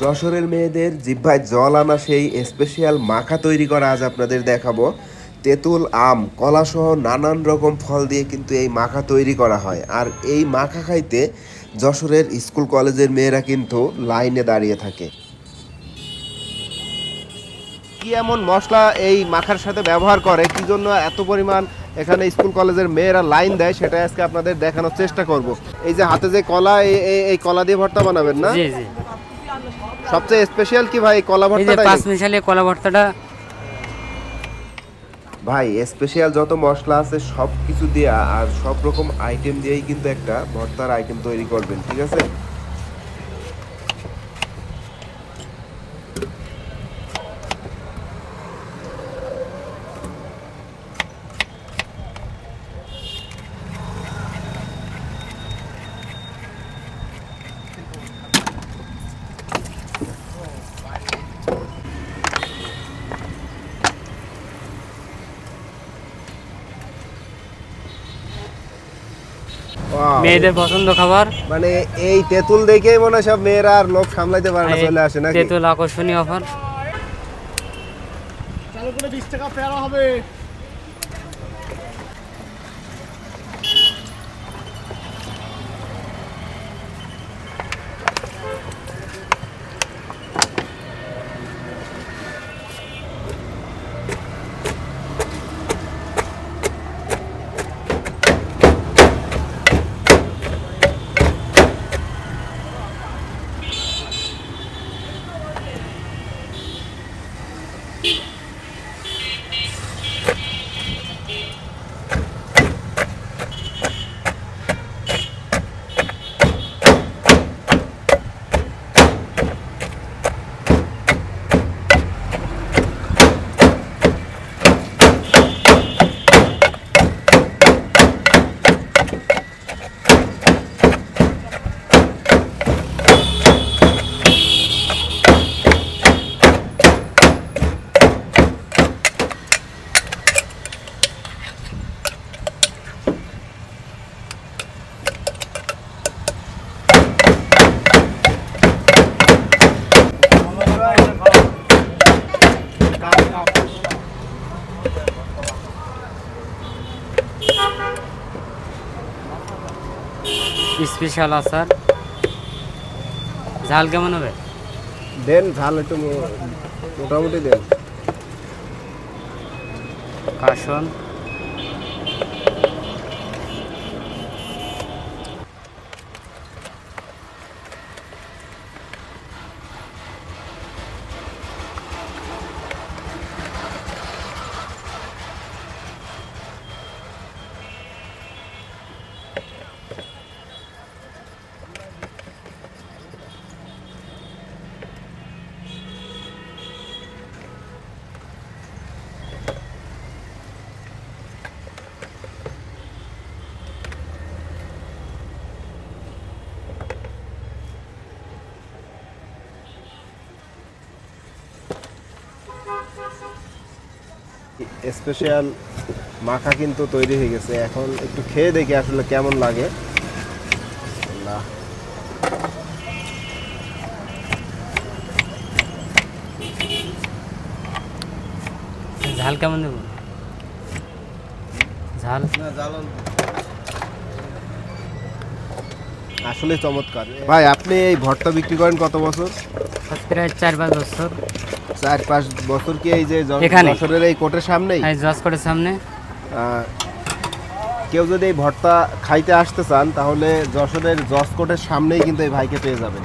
যশোরের মেয়েদের জিহ্বায় জল আনা সেই স্পেশাল মাখা তৈরি করা আজ আপনাদের দেখাবো। তেঁতুল, আম কলাসহ নানান রকম ফল দিয়ে কিন্তু এই মাখা তৈরি করা হয়। আর এই মাখা খাইতে যশোরের স্কুল কলেজের মেয়েরা কিন্তু লাইনে দাঁড়িয়ে থাকে। কি এমন মশলা এই মাখার সাথে ব্যবহার করে? কি জন্য এত পরিমাণ এখানে স্কুল কলেজের মেয়েরা লাইন দেয়? সেটা আজকে আপনাদের দেখানোর চেষ্টা করব। এই যে হাতে যে কলা, এই- কলা দিয়ে ভর্তা বানাবেন না? সবচেয়ে স্পেশাল কি ভাই কলা এই যে ভর্তাটা পাঁচ মিশালে কলা ভর্তাটা। ভাই স্পেশাল যত মশলা আছে সব কিছু দিয়ে আর সব রকম আইটেম দিয়েই কিন্তু একটা ভর্তার আইটেম তৈরি করবেন ঠিক আছে? মেয়েদের পছন্দ খাবার। মানে এই তেঁতুল দেখেই মনে হয় সব মেয়েরা আর লোক সামলাইতে পারে না চলে আসে না তেঁতুল আকর্ষণীয় অফার চালু করে বিশ টাকা পেয়ারা হবে। স্পেশাল আচার। ঝাল কেমন হবে? দেন ঝাল একটু মোটামুটি দেন। কাসন। স্পেশাল মাখা কিন্তু তৈরি হয়ে গেছে। এখন একটু খেয়ে দেখি আসলে কেমন লাগে। না ঝাল কেমন দেবো? ঝাল? আসলে চমৎকার। ভাই আপনি এই ভর্তা বিক্রি করেন কত বছর? প্রায় চার পাঁচ বছর। চার পাঁচ বছর কি এই যে এখানে? যশোরের এই কোর্টের সামনেই? হ্যাঁ জজ কোর্টের সামনে। কেউ যদি এই ভর্তা খাইতে আসতে চান তাহলে যশোরের জজ কোর্টের সামনেই কিন্তু এই ভাইকে পেয়ে যাবেন।